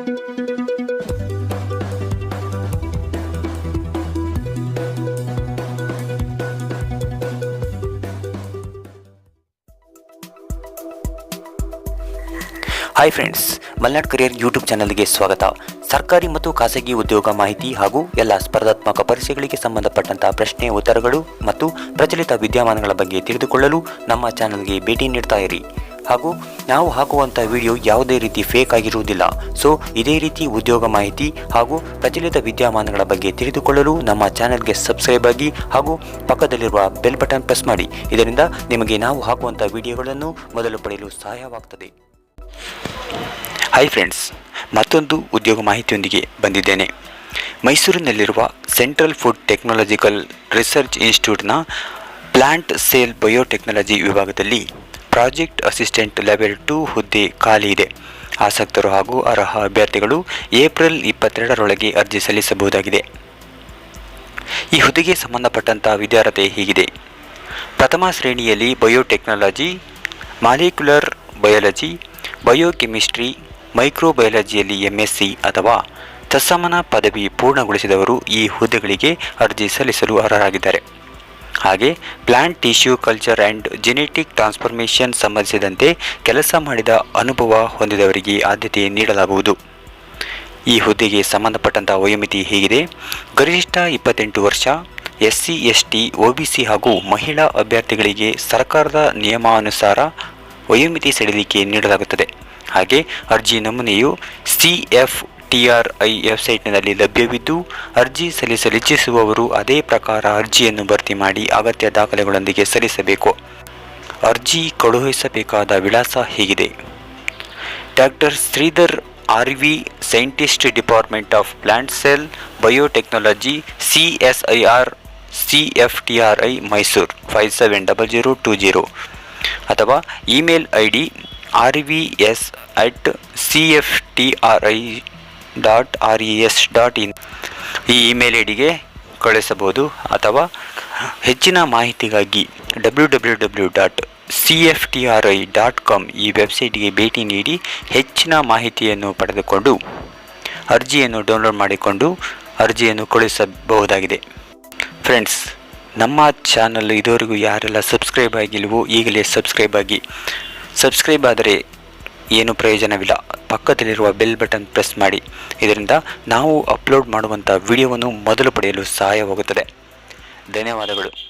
Hi friends Malnad career YouTube ಚಾನಲ್ಗೆ ಸ್ವಾಗತ. ಸರ್ಕಾರಿ ಮತ್ತು ಖಾಸಗಿ ಉದ್ಯೋಗ ಮಾಹಿತಿ ಹಾಗೂ ಎಲ್ಲ ಸ್ಪರ್ಧಾತ್ಮಕ ಪರೀಕ್ಷೆಗಳಿಗೆ ಸಂಬಂಧಪಟ್ಟಂತಹ ಪ್ರಶ್ನೆ, ಉತ್ತರಗಳು ಮತ್ತು ಪ್ರಚಲಿತ ವಿದ್ಯಮಾನಗಳ ಬಗ್ಗೆ ತಿಳಿದುಕೊಳ್ಳಲು ನಮ್ಮ ಚಾನಲ್ಗೆ ಭೇಟಿ ನೀಡ್ತಾ ಇರಿ. ಹಾಗೂ ನಾವು ಹಾಕುವಂಥ ವಿಡಿಯೋ ಯಾವುದೇ ರೀತಿ ಫೇಕ್ ಆಗಿರುವುದಿಲ್ಲ. ಸೊ ಇದೇ ರೀತಿ ಉದ್ಯೋಗ ಮಾಹಿತಿ ಹಾಗೂ ಪ್ರಚಲಿತ ವಿದ್ಯಮಾನಗಳ ಬಗ್ಗೆ ತಿಳಿದುಕೊಳ್ಳಲು ನಮ್ಮ ಚಾನೆಲ್ಗೆ ಸಬ್ಸ್ಕ್ರೈಬ್ ಆಗಿ ಹಾಗೂ ಪಕ್ಕದಲ್ಲಿರುವ ಬೆಲ್ ಬಟನ್ ಪ್ರೆಸ್ ಮಾಡಿ. ಇದರಿಂದ ನಿಮಗೆ ನಾವು ಹಾಕುವಂಥ ವಿಡಿಯೋಗಳನ್ನು ಮೊದಲು ಪಡೆಯಲು ಸಹಾಯವಾಗ್ತದೆ. ಹಾಯ್ ಫ್ರೆಂಡ್ಸ್ ಮತ್ತೊಂದು ಉದ್ಯೋಗ ಮಾಹಿತಿಯೊಂದಿಗೆ ಬಂದಿದ್ದೇನೆ. ಮೈಸೂರಿನಲ್ಲಿರುವ ಸೆಂಟ್ರಲ್ ಫುಡ್ ಟೆಕ್ನಾಲಜಿಕಲ್ ರಿಸರ್ಚ್ ಇನ್ಸ್ಟಿಟ್ಯೂಟ್ನ ಪ್ಲಾಂಟ್ ಸೇಲ್ ಬಯೋಟೆಕ್ನಾಲಜಿ ವಿಭಾಗದಲ್ಲಿ ಪ್ರಾಜೆಕ್ಟ್ ಅಸಿಸ್ಟೆಂಟ್ ಲೆವೆಲ್ ಟು ಹುದ್ದೆ ಖಾಲಿ ಇದೆ. ಆಸಕ್ತರು ಹಾಗೂ ಅರ್ಹ ಅಭ್ಯರ್ಥಿಗಳು ಏಪ್ರಿಲ್ ಇಪ್ಪತ್ತೆರಡರೊಳಗೆ ಅರ್ಜಿ ಸಲ್ಲಿಸಬಹುದಾಗಿದೆ. ಈ ಹುದ್ದೆಗೆ ಸಂಬಂಧಪಟ್ಟಂಥ ವಿದ್ಯಾರ್ಹತೆ ಹೀಗಿದೆ. ಪ್ರಥಮ ಶ್ರೇಣಿಯಲ್ಲಿ ಬಯೋಟೆಕ್ನಾಲಜಿ, ಮಾಲಿಕ್ಯುಲರ್ ಬಯಾಲಜಿ, ಬಯೋಕೆಮಿಸ್ಟ್ರಿ, ಮೈಕ್ರೋಬಯಾಲಜಿಯಲ್ಲಿ ಎಂಎಸ್ಸಿ ಅಥವಾ ತತ್ಸಮಾನ ಪದವಿ ಪೂರ್ಣಗೊಳಿಸಿದವರು ಈ ಹುದ್ದೆಗಳಿಗೆ ಅರ್ಜಿ ಸಲ್ಲಿಸಲು ಅರ್ಹರಾಗಿದ್ದಾರೆ. ಹಾಗೆ plant, tissue, culture and genetic transformation ಸಂಬಂಧಿಸಿದಂತೆ ಕೆಲಸ ಮಾಡಿದ ಅನುಭವ ಹೊಂದಿದವರಿಗೆ ಆದ್ಯತೆ ನೀಡಲಾಗುವುದು. ಈ ಹುದ್ದೆಗೆ ಸಂಬಂಧಪಟ್ಟಂಥ ವಯೋಮಿತಿ ಹೀಗಿದೆ. ಗರಿಷ್ಠ ಇಪ್ಪತ್ತೆಂಟು ವರ್ಷ S C S T O B C ಹಾಗೂ ಮಹಿಳಾ ಅಭ್ಯರ್ಥಿಗಳಿಗೆ ಸರ್ಕಾರದ ನಿಯಮಾನುಸಾರ ವಯೋಮಿತಿ ಸಡಿಲಿಕೆ ನೀಡಲಾಗುತ್ತದೆ. ಹಾಗೆ ಅರ್ಜಿ ನಮೂನೆಯು C F T R I ವೆಬ್ಸೈಟ್ನಲ್ಲಿ ಲಭ್ಯವಿದ್ದು, ಅರ್ಜಿ ಸಲ್ಲಿಸಲು ಇಚ್ಛಿಸುವವರು ಅದೇ ಪ್ರಕಾರ ಅರ್ಜಿಯನ್ನು ಭರ್ತಿ ಮಾಡಿ ಅಗತ್ಯ ದಾಖಲೆಗಳೊಂದಿಗೆ ಸಲ್ಲಿಸಬೇಕು. ಅರ್ಜಿ ಕಳುಹಿಸಬೇಕಾದ ವಿಳಾಸ ಹೀಗಿದೆ? Doctor Sridhar R V, scientist department of plant cell biotechnology, C S I R, C F T R I, Mysuru, five seven double zero two zero ಅಥವಾ email I D R V S at C F T R I dot R E S dot in. ಈ email I ಡಿಗೆ ಕಳಿಸಬಹುದು ಅಥವಾ ಹೆಚ್ಚಿನ ಮಾಹಿತಿಗಾಗಿ W W W dot C F T R I dot com ಈ ವೆಬ್ಸೈಟ್ಗೆ ಭೇಟಿ ನೀಡಿ ಹೆಚ್ಚಿನ ಮಾಹಿತಿಯನ್ನು ಪಡೆದುಕೊಂಡು ಅರ್ಜಿಯನ್ನು ಡೌನ್ಲೋಡ್ ಮಾಡಿಕೊಂಡು ಅರ್ಜಿಯನ್ನು ಕಳುಹಿಸಬಹುದಾಗಿದೆ. ಫ್ರೆಂಡ್ಸ್, ನಮ್ಮ ಚಾನಲ್ ಇದುವರೆಗೂ ಯಾರೆಲ್ಲ ಸಬ್ಸ್ಕ್ರೈಬ್ ಆಗಿಲ್ವೋ ಈಗಲೇ ಸಬ್ಸ್ಕ್ರೈಬ್ ಆಗಿ. ಸಬ್ಸ್ಕ್ರೈಬ್ ಆದರೆ ಏನು ಪ್ರಯೋಜನವಿಲ್ಲ. ಪಕ್ಕದಲ್ಲಿರುವ ಬೆಲ್ ಬಟನ್ ಪ್ರೆಸ್ ಮಾಡಿ. ಇದರಿಂದ ನಾವು ಅಪ್ಲೋಡ್ ಮಾಡುವಂಥ ವಿಡಿಯೋವನ್ನು ಮೊದಲು ಪಡೆಯಲು ಸಹಾಯವಾಗುತ್ತದೆ. ಧನ್ಯವಾದಗಳು.